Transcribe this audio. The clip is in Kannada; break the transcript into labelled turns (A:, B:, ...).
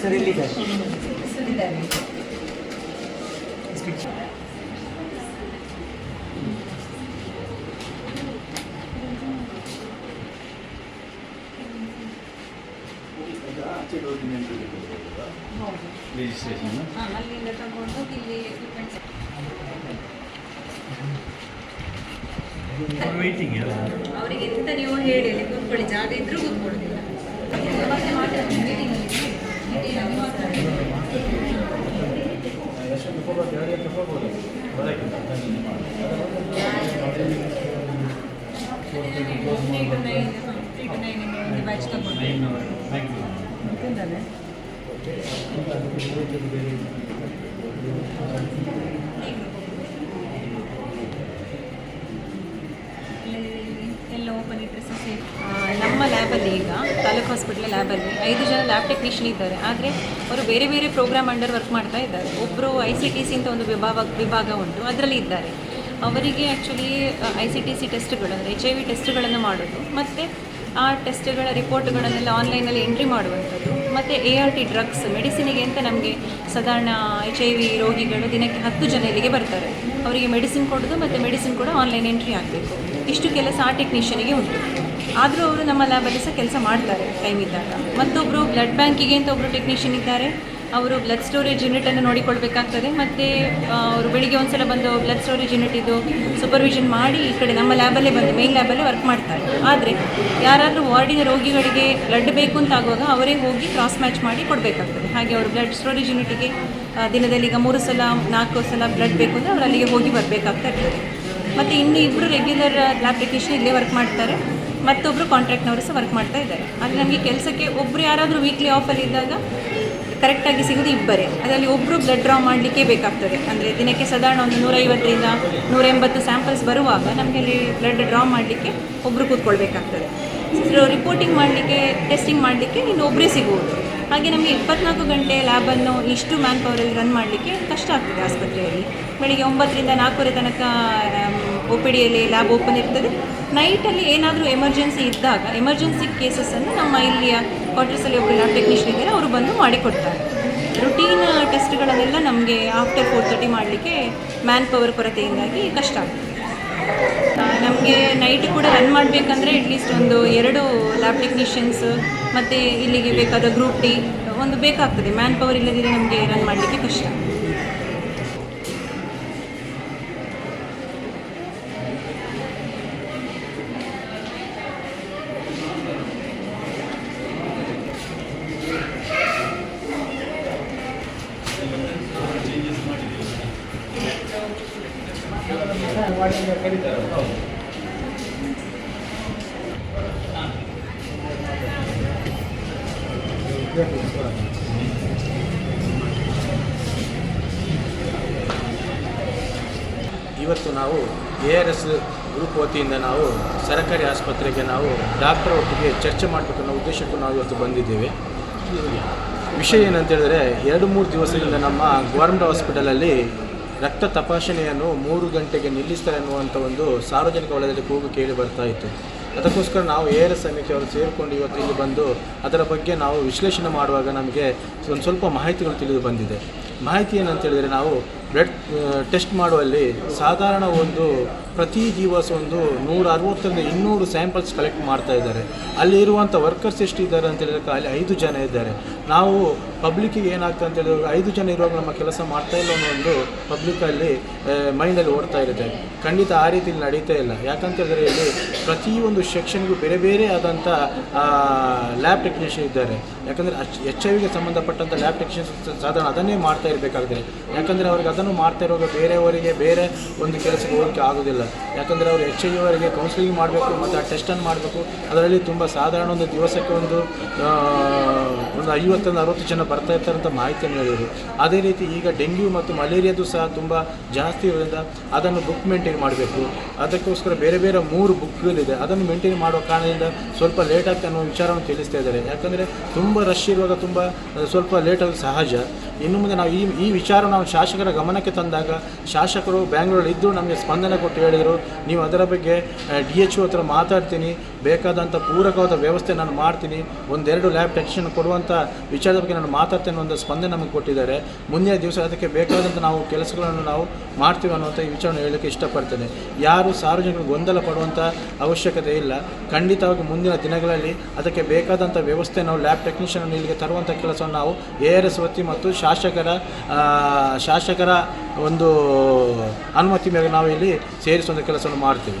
A: Sarili ka.
B: Sarili ka.
C: Registration
A: ಹಾಂ ಅಲ್ಲಿಂದ ತಗೊಂಡು ಇಲ್ಲಿ
C: ವೇಟಿಂಗ್
A: ಅವರಿಗೆ ಎಂತ ನೀವು ಹೇಳಿ ಕೂತ್ಕೊಳ್ಳಿ ಜಾಗ ಇದ್ರೂ ಕೂತ್ಕೊಳ್ಳೋದಿಲ್ಲ ನೈನ್ ಬ್ಯಾಚ್ ತಗೊಂಡು ಎಲ್ಲ ಓಪನ್ ಇಟ್ಟರೆ ನಮ್ಮ ಲ್ಯಾಬಲ್ಲಿ ಈಗ, ತಾಲೂಕು ಹಾಸ್ಪಿಟ್ಲ್ ಲ್ಯಾಬಲ್ಲಿ ಐದು ಜನ ಲ್ಯಾಬ್ ಟೆಕ್ನಿಷಿಯನ್ ಇದ್ದಾರೆ. ಆದರೆ ಅವರು ಬೇರೆ ಬೇರೆ ಪ್ರೋಗ್ರಾಮ್ ಅಂಡರ್ ವರ್ಕ್ ಮಾಡ್ತಾ ಇದ್ದಾರೆ. ಒಬ್ಬರು ಐ ಸಿ ಟಿ ಸಿ ಅಂತ ಒಂದು ವಿಭಾಗ ವಿಭಾಗ ಉಂಟು, ಅದರಲ್ಲಿ ಇದ್ದಾರೆ. ಅವರಿಗೆ actually I C T C ಟೆಸ್ಟ್ಗಳು ಅಂದರೆ ಎಚ್ ಐ ವಿ ಟೆಸ್ಟ್ಗಳನ್ನು ಮಾಡೋದು. ಮತ್ತು ಆ ಟೆಸ್ಟ್ಗಳ ರಿಪೋರ್ಟ್ಗಳನ್ನೆಲ್ಲ ಆನ್ಲೈನಲ್ಲಿ ಎಂಟ್ರಿ ಮಾಡುವಂಥದ್ದು. ಮತ್ತು ಎ ಆರ್ ಟಿ ಡ್ರಗ್ಸ್, ಮೆಡಿಸಿನಿಗೆ ಅಂತ ನಮಗೆ ಸಾಧಾರಣ ಎಚ್ ಐ ವಿ ರೋಗಿಗಳು ದಿನಕ್ಕೆ ಹತ್ತು ಜನ ಇಲ್ಲಿಗೆ ಬರ್ತಾರೆ. ಅವರಿಗೆ ಮೆಡಿಸಿನ್ ಕೊಡೋದು ಮತ್ತು ಮೆಡಿಸಿನ್ ಕೂಡ ಆನ್ಲೈನ್ ಎಂಟ್ರಿ ಆಗಬೇಕು. ಇಷ್ಟು ಕೆಲಸ ಆ ಟೆಕ್ನಿಷಿಯನಿಗೆ ಉಂಟು. ಆದರೂ ಅವರು ನಮ್ಮ ಲ್ಯಾಬಲ್ಲಿ ಸಹ ಕೆಲಸ ಮಾಡ್ತಾರೆ ಟೈಮ್ ಇದ್ದಾಗ. ಮತ್ತೊಬ್ಬರು ಬ್ಲಡ್ ಬ್ಯಾಂಕಿಗೆ ಅಂತ ಒಬ್ಬರು ಟೆಕ್ನಿಷಿಯನ್ ಇದ್ದಾರೆ. ಅವರು ಬ್ಲಡ್ ಸ್ಟೋರೇಜ್ ಯೂನಿಟನ್ನು ನೋಡಿಕೊಳ್ಬೇಕಾಗ್ತದೆ. ಮತ್ತು ಅವರು ಬೆಳಿಗ್ಗೆ ಒಂದ್ಸಲ ಬಂದು ಬ್ಲಡ್ ಸ್ಟೋರೇಜ್ ಯೂನಿಟ್ ಇದು ಸೂಪರ್ವಿಷನ್ ಮಾಡಿ ಈ ಕಡೆ ನಮ್ಮ ಲ್ಯಾಬಲ್ಲೇ ಬಂದು ಮೇನ್ ಲ್ಯಾಬಲ್ಲೇ ವರ್ಕ್ ಮಾಡ್ತಾರೆ. ಆದರೆ, ಯಾರಾದರೂ ವಾರ್ಡಿನ ರೋಗಿಗಳಿಗೆ ಬ್ಲಡ್ ಬೇಕು ಅಂತ ಆಗುವಾಗ ಅವರೇ ಹೋಗಿ ಕ್ರಾಸ್ ಮ್ಯಾಚ್ ಮಾಡಿ ಕೊಡಬೇಕಾಗ್ತದೆ. ಹಾಗೆ ಅವರು ಬ್ಲಡ್ ಸ್ಟೋರೇಜ್ ಯೂನಿಟಿಗೆ ದಿನದಲ್ಲಿ ಈಗ ಮೂರು ಸಲ, ನಾಲ್ಕು ಸಲ ಬ್ಲಡ್ ಬೇಕು ಅಂದರೆ ಅವರು ಅಲ್ಲಿಗೆ ಹೋಗಿ ಬರಬೇಕಾಗ್ತಾ ಇರ್ತದೆ. ಮತ್ತು ಇನ್ನು ಇಬ್ಬರು ರೆಗ್ಯುಲರ್ ಲ್ಯಾಬ್ ಟೆಕ್ನಿಷಿಯನ್ ಇಲ್ಲೇ ವರ್ಕ್ ಮಾಡ್ತಾರೆ. ಮತ್ತೊಬ್ಬರು ಕಾಂಟ್ರಾಕ್ಟ್ನವರು ಸಹ ವರ್ಕ್ ಮಾಡ್ತಾ ಇದ್ದಾರೆ. ಆದರೆ ನಮಗೆ ಕೆಲಸಕ್ಕೆ ಒಬ್ಬರು ಯಾರಾದರೂ ವೀಕ್ಲಿ ಆಫಲ್ಲಿ ಇದ್ದಾಗ ಕರೆಕ್ಟಾಗಿ ಸಿಗೋದು ಇಬ್ಬರೇ. ಅದರಲ್ಲಿ ಒಬ್ಬರು ಬ್ಲಡ್ ಡ್ರಾ ಮಾಡಲಿಕ್ಕೆ ಬೇಕಾಗ್ತದೆ. ಅಂದರೆ ದಿನಕ್ಕೆ ಸಾಧಾರಣ ಒಂದು ನೂರೈವತ್ತರಿಂದ ನೂರ ಎಂಬತ್ತು ಸ್ಯಾಂಪಲ್ಸ್ ಬರುವಾಗ ನಮಗೆ ಅಲ್ಲಿ ಬ್ಲಡ್ ಡ್ರಾ ಮಾಡಲಿಕ್ಕೆ ಒಬ್ಬರು ಕೂತ್ಕೊಳ್ಬೇಕಾಗ್ತದೆ. ರಿಪೋರ್ಟಿಂಗ್ ಮಾಡಲಿಕ್ಕೆ ಟೆಸ್ಟಿಂಗ್ ಮಾಡಲಿಕ್ಕೆ ನೀನು ಒಬ್ಬರೇ ಸಿಗುವುದು. ಹಾಗೆ ನಮಗೆ ಇಪ್ಪತ್ನಾಲ್ಕು ಗಂಟೆ ಲ್ಯಾಬನ್ನು ಇಷ್ಟು ಮ್ಯಾನ್ ಪವರಲ್ಲಿ ರನ್ ಮಾಡಲಿಕ್ಕೆ ಕಷ್ಟ ಆಗ್ತದೆ ಆಸ್ಪತ್ರೆಯಲ್ಲಿ. ಬೆಳಿಗ್ಗೆ ಒಂಬತ್ತರಿಂದ ನಾಲ್ಕೂವರೆ ತನಕ ಒ ಪಿ ಡಿಯಲ್ಲಿ ಲ್ಯಾಬ್ ಓಪನ್ ಇರ್ತದೆ. ನೈಟಲ್ಲಿ ಏನಾದರೂ ಎಮರ್ಜೆನ್ಸಿ ಇದ್ದಾಗ, ಎಮರ್ಜೆನ್ಸಿ ಕೇಸಸನ್ನು ನಮ್ಮ ಇಲ್ಲಿಯ ಕ್ವಾರ್ಟರ್ಸಲ್ಲಿ ಒಬ್ಬರು ಲ್ಯಾಬ್ ಟೆಕ್ನಿಷಿಯನ್ ಇದ್ದಾರೆ, ಅವರು ಬಂದು ಮಾಡಿಕೊಡ್ತಾರೆ. ರುಟೀನ್ ಟೆಸ್ಟ್ಗಳನ್ನೆಲ್ಲ ನಮಗೆ ಆಫ್ಟರ್ ಫೋರ್ ಮಾಡಲಿಕ್ಕೆ ಮ್ಯಾನ್ ಪವರ್ ಕೊರತೆಯಿಂದಾಗಿ ಕಷ್ಟ ಆಗ್ತದೆ. ನಮಗೆ ನೈಟ್ ಕೂಡ ರನ್ ಮಾಡಬೇಕಂದ್ರೆ ಅಟ್ಲೀಸ್ಟ್ ಒಂದು ಎರಡು ಲ್ಯಾಬ್ ಟೆಕ್ನಿಷಿಯನ್ಸ್ ಮತ್ತು ಇಲ್ಲಿಗೆ ಬೇಕಾದ ಗ್ರೂಪ್ ಟಿ ಒಂದು ಬೇಕಾಗ್ತದೆ. ಮ್ಯಾನ್ ಪವರ್ ಇಲ್ಲದಿದ್ದರೆ ನಮಗೆ ರನ್ ಮಾಡಲಿಕ್ಕೆ ಕಷ್ಟ.
D: ಇವತ್ತು ನಾವು ಎ ಆರ್ ಎಸ್ ಗ್ರೂಪ್ ವತಿಯಿಂದ ನಾವು ಸರ್ಕಾರಿ ಆಸ್ಪತ್ರೆಗೆ ನಾವು ಡಾಕ್ಟರ್ ಒಟ್ಟಿಗೆ ಚರ್ಚೆ ಮಾಡಬೇಕು ಅನ್ನೋ ಉದ್ದೇಶಕ್ಕೂ ನಾವು ಇವತ್ತು ಬಂದಿದ್ದೇವೆ. ವಿಷಯ ಏನಂತ ಹೇಳಿದ್ರೆ ಎರಡು ಮೂರು ದಿವಸದಿಂದ ನಮ್ಮ ಗೌರ್ಮೆಂಟ್ ಹಾಸ್ಪಿಟಲಲ್ಲಿ ರಕ್ತ ತಪಾಸಣೆಯನ್ನು ಮೂರು ಗಂಟೆಗೆ ನಿಲ್ಲಿಸ್ತಾರೆ ಅನ್ನುವಂಥ ಒಂದು ಸಾರ್ವಜನಿಕ ವಲಯದಲ್ಲಿ ಕೂಗು ಕೇಳಿ ಬರ್ತಾ ಇತ್ತು. ಅದಕ್ಕೋಸ್ಕರ ನಾವು ಎ ಆರ್ ಎಸ್ ಸಮಿತಿಯವರು ಸೇರಿಕೊಂಡು ಇವತ್ತು ಇಲ್ಲಿ ಬಂದು ಅದರ ಬಗ್ಗೆ ನಾವು ವಿಶ್ಲೇಷಣೆ ಮಾಡುವಾಗ ನಮಗೆ ಒಂದು ಸ್ವಲ್ಪ ಮಾಹಿತಿಗಳು ತಿಳಿದು ಬಂದಿದೆ. ಮಾಹಿತಿ ಏನಂತ ಹೇಳಿದರೆ ನಾವು ಬ್ಲಡ್ ಟೆಸ್ಟ್ ಮಾಡುವಲ್ಲಿ ಸಾಧಾರಣ ಒಂದು ಪ್ರತಿ ದಿವಸ ಒಂದು ನೂರ ಅರವತ್ತರಿಂದ ಇನ್ನೂರು ಸ್ಯಾಂಪಲ್ಸ್ ಕಲೆಕ್ಟ್ ಮಾಡ್ತಾ ಇದ್ದಾರೆ. ಅಲ್ಲಿ ಇರುವಂಥ ವರ್ಕರ್ಸ್ ಎಷ್ಟು ಇದ್ದಾರೆ ಅಂತ ಹೇಳಿದ್ರೆ ಅಲ್ಲಿ ಐದು ಜನ ಇದ್ದಾರೆ. ನಾವು ಪಬ್ಲಿಕ್ಕಿಗೆ ಏನಾಗ್ತದೆ ಅಂತ ಹೇಳಿದ್ರೆ ಐದು ಜನ ಇರುವಾಗ ನಮ್ಮ ಕೆಲಸ ಮಾಡ್ತಾ ಇಲ್ಲ ಅನ್ನೋ ಒಂದು ಪಬ್ಲಿಕ್ಕಲ್ಲಿ ಮೈಂಡಲ್ಲಿ ಓಡ್ತಾ ಇರುತ್ತೆ. ಖಂಡಿತ ಆ ರೀತಿ ನಡೀತಾ ಇಲ್ಲ. ಯಾಕಂತ ಹೇಳಿದ್ರೆ ಇಲ್ಲಿ ಪ್ರತಿಯೊಂದು ಸೆಕ್ಷನ್ಗೂ ಬೇರೆ ಬೇರೆ ಆದಂಥ ಲ್ಯಾಬ್ ಟೆಕ್ನಿಷಿಯನ್ ಇದ್ದಾರೆ. ಯಾಕಂದರೆ ಎಚ್ ಐ ವಿಗೆ ಸಂಬಂಧಪಟ್ಟಂಥ ಲ್ಯಾಬ್ ಟೆಕ್ನಿಷಿಯನ್ಸ್ ಸಾಧಾರಣ ಅದನ್ನೇ ಮಾಡ್ತಾ ಇರಬೇಕಾಗ್ತದೆ. ಯಾಕಂದರೆ ಅವ್ರಿಗೆ ಅದನ್ನು ಮಾಡ್ತಾ ಇರುವಾಗ ಬೇರೆಯವರಿಗೆ ಬೇರೆ ಒಂದು ಕೆಲಸಕ್ಕೆ ಹೋಗೋಕ್ಕೆ ಆಗೋದಿಲ್ಲ. ಯಾಕಂದರೆ ಅವರು ಎಚ್ ಐ ಅವರಿಗೆ ಕೌನ್ಸಿಲಿಂಗ್ ಮಾಡಬೇಕು ಮತ್ತು ಆ ಟೆಸ್ಟನ್ನು ಮಾಡಬೇಕು. ಅದರಲ್ಲಿ ತುಂಬ ಸಾಧಾರಣ ಒಂದು ದಿವಸಕ್ಕೆ ಒಂದು ಒಂದು ಐವತ್ತರಿಂದ ಅರವತ್ತು ಜನ ಬರ್ತಾ ಇರ್ತಾರೆ ಅಂತ ಮಾಹಿತಿಯನ್ನು ಹೇಳಿದರು ಅದೇ ರೀತಿ ಈಗ ಡೆಂಗ್ಯೂ ಮತ್ತು ಮಲೇರಿಯಾದು ಸಹ ತುಂಬ ಜಾಸ್ತಿ ಇರೋದ್ರಿಂದ ಅದನ್ನು ಬುಕ್ ಮೇಂಟೈನ್ ಮಾಡಬೇಕು. ಅದಕ್ಕೋಸ್ಕರ ಬೇರೆ ಬೇರೆ ಮೂರು ಬುಕ್ಗಳಿದೆ ಅದನ್ನು ಮೇಂಟೈನ್ ಮಾಡೋ ಕಾರಣದಿಂದ ಸ್ವಲ್ಪ ಲೇಟ್ ಆಗ್ತಾ ಅನ್ನೋ ವಿಚಾರವನ್ನು ತಿಳಿಸ್ತಾ ಇದ್ದಾರೆ. ಯಾಕಂದರೆ ತುಂಬ ರಶ್ ಇರುವಾಗ ತುಂಬ ಸ್ವಲ್ಪ ಲೇಟ್ ಆಗೋದು ಸಹಜ. ಇನ್ನು ಮುಂದೆ ನಾವು ಈ ಈ ವಿಚಾರ ನಾವು ಶಾಸಕರ ಗಮನಕ್ಕೆ ತಂದಾಗ, ಶಾಸಕರು ಬ್ಯಾಂಗ್ಳೂರಲ್ಲಿ ಇದ್ದು ನಮಗೆ ಸ್ಪಂದನೆ ಕೊಟ್ಟು ಹೇಳಿದರು. ನೀವು ಅದರ ಬಗ್ಗೆ ಡಿ ಎಚ್ ಒ ಹತ್ರ ಮಾತಾಡ್ತೀನಿ. ಬೇಕಾದಂಥ ಪೂರಕವಾದ ವ್ಯವಸ್ಥೆ ನಾನು ಮಾಡ್ತೀನಿ. ಒಂದೆರಡು ಲ್ಯಾಬ್ ಟೆಕ್ಷನ್ ಕೊಡುವಂಥ ವಿಚಾರದ ಬಗ್ಗೆ ನಾನು ಮಾತಾಡ್ತೇನೆ ಒಂದು ಸ್ಪಂದನೆ ನಮಗೆ ಕೊಟ್ಟಿದ್ದಾರೆ. ಮುಂದಿನ ದಿವಸ ಅದಕ್ಕೆ ಬೇಕಾದಂಥ ನಾವು ಕೆಲಸಗಳನ್ನು ನಾವು ಮಾಡ್ತೀವಿ ಅನ್ನುವಂಥ ಈ ವಿಚಾರವನ್ನು ಹೇಳಲಿಕ್ಕೆ ಇಷ್ಟಪಡ್ತೇನೆ. ಯಾರು ಸಾರ್ವಜನಿಕರು ಗೊಂದಲ ಪಡುವಂಥ ಅವಶ್ಯಕತೆ ಇಲ್ಲ. ಖಂಡಿತವಾಗಿ ಮುಂದಿನ ದಿನಗಳಲ್ಲಿ ಅದಕ್ಕೆ ಬೇಕಾದಂಥ ವ್ಯವಸ್ಥೆ ನಾವು ಲ್ಯಾಬ್ ಟೆಕ್ನಿಷಿಯನ್ ಇಲ್ಲಿಗೆ ತರುವಂಥ ಕೆಲಸವನ್ನು ನಾವು ಎ ಆರ್ ಎಸ್ ವತಿ ಮತ್ತು ಶಾಸಕರ ಶಾಸಕರ ಒಂದು ಅನುಮತಿ ಮೇಲೆ ನಾವು ಇಲ್ಲಿ ಸೇರಿಸುವಂಥ ಕೆಲಸವನ್ನು ಮಾಡ್ತೀವಿ.